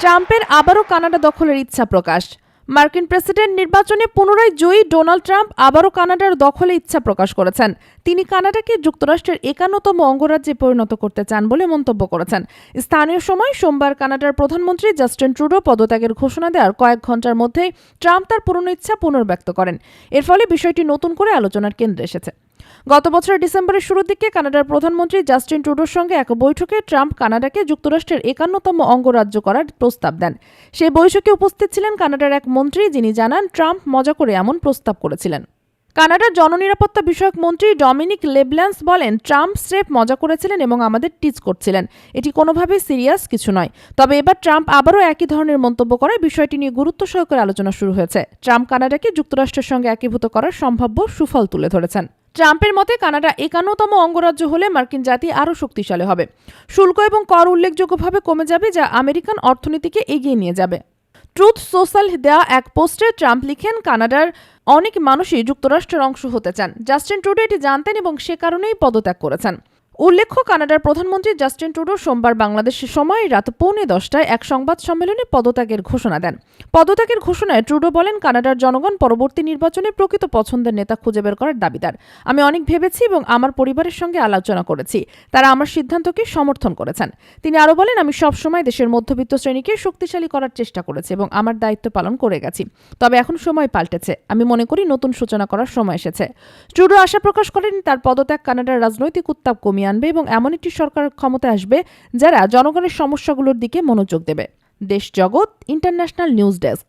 ট্রাম্পের আবারও কানাডা দখলের ইচ্ছা প্রকাশ। মার্কিন প্রেসিডেন্ট নির্বাচনে পুনরায় জয়ী ডোনাল্ড ট্রাম্প আবারও কানাডার দখলে ইচ্ছা প্রকাশ করেছেন। তিনি কানাডাকে যুক্তরাষ্ট্রের একান্নতম অঙ্গরাজ্যে পরিণত করতে চান বলে মন্তব্য করেছেন। স্থানীয় সময় সোমবার কানাডার প্রধানমন্ত্রী জাস্টিন ট্রুডো পদত্যাগের ঘোষণা দেওয়ার কয়েক ঘণ্টার মধ্যেই ট্রাম্প তার পুরনো ইচ্ছা পুনর্ব্যক্ত করেন। এর ফলে বিষয়টি নতুন করে আলোচনার কেন্দ্রে এসেছে। গত বছরের ডিসেম্বরের শুরুর দিকে কানাডার প্রধানমন্ত্রী জাস্টিন ট্রুডোর সঙ্গে এক বৈঠকে ট্রাম্প কানাডাকে যুক্তরাষ্ট্রের একান্নতম অঙ্গরাজ্য করার প্রস্তাব দেন। সেই বৈঠকে উপস্থিত ছিলেন কানাডার এক মন্ত্রী যিনি জানান, ট্রাম্প মজা করে এমন প্রস্তাব করেছিলেন। কানাডার জননিরাপত্তা বিষয়ক মন্ত্রী ডমিনিক লেবল্যান্স বলেন, ট্রাম্প স্রেফ মজা করেছিলেন এবং আমাদের টিচ করছিলেন। এটি কোনোভাবেই সিরিয়াস কিছু নয়। তবে এবার ট্রাম্প আবারও একই ধরনের মন্তব্য করায় বিষয়টি নিয়ে গুরুত্ব সহকারে আলোচনা শুরু হয়েছে। ট্রাম্প কানাডাকে যুক্তরাষ্ট্রের সঙ্গে একীভূত করার সম্ভাব্য সুফল তুলে ধরেছেন। ট্রাম্পের মতে, কানাডা একান্নতম অঙ্গরাজ্য হলে মার্কিন জাতি আরও শক্তিশালী হবে। শুল্ক এবং কর উল্লেখযোগ্যভাবে কমে যাবে, যা আমেরিকান অর্থনীতিকে এগিয়ে নিয়ে যাবে। ট্রুথ সোশ্যাল দেওয়া এক পোস্টে ট্রাম্প লিখেন, কানাডার অনেক মানুষই যুক্তরাষ্ট্রের অংশ হতে চান। জাস্টিন ট্রুডো এটি জানতেন এবং সে কারণেই পদত্যাগ করেছেন। উল্লেখ্য, কানাডার প্রধানমন্ত্রী জাস্টিন ট্রুডো সোমবার বাংলাদেশের সময় রাত পৌনে দশটায় এক সংবাদ সম্মেলনে পদত্যাগের ঘোষণা দেন। পদত্যাগের ঘোষণায় ট্রুডো বলেন, কানাডার জনগণ পরবর্তী নির্বাচনে প্রকৃত পছন্দের নেতা খুঁজে বের করার দাবিদার। আমি অনেক ভেবেছি এবং আমার পরিবারের সঙ্গে আলোচনা করেছি। তারা আমার সিদ্ধান্তকে সমর্থন করেছেন। তিনি আরও বলেন, আমি সবসময় দেশের মধ্যবিত্ত শ্রেণীকে শক্তিশালী করার চেষ্টা করেছি এবং আমার দায়িত্ব পালন করে গেছি। তবে এখন সময় পাল্টেছে। আমি মনে করি, নতুন সূচনা করার সময় এসেছে। ট্রুডো আশা প্রকাশ করেন, তার পদত্যাগ কানাডার রাজনৈতিক উত্তাপ কমিয়ে আনবে এবং এমন একটি সরকার ক্ষমতায় আসবে যারা জনগণের সমস্যাগুলোর দিকে মনোযোগ দেবে। দেশ জগৎ ইন্টারন্যাশনাল নিউজ ডেস্ক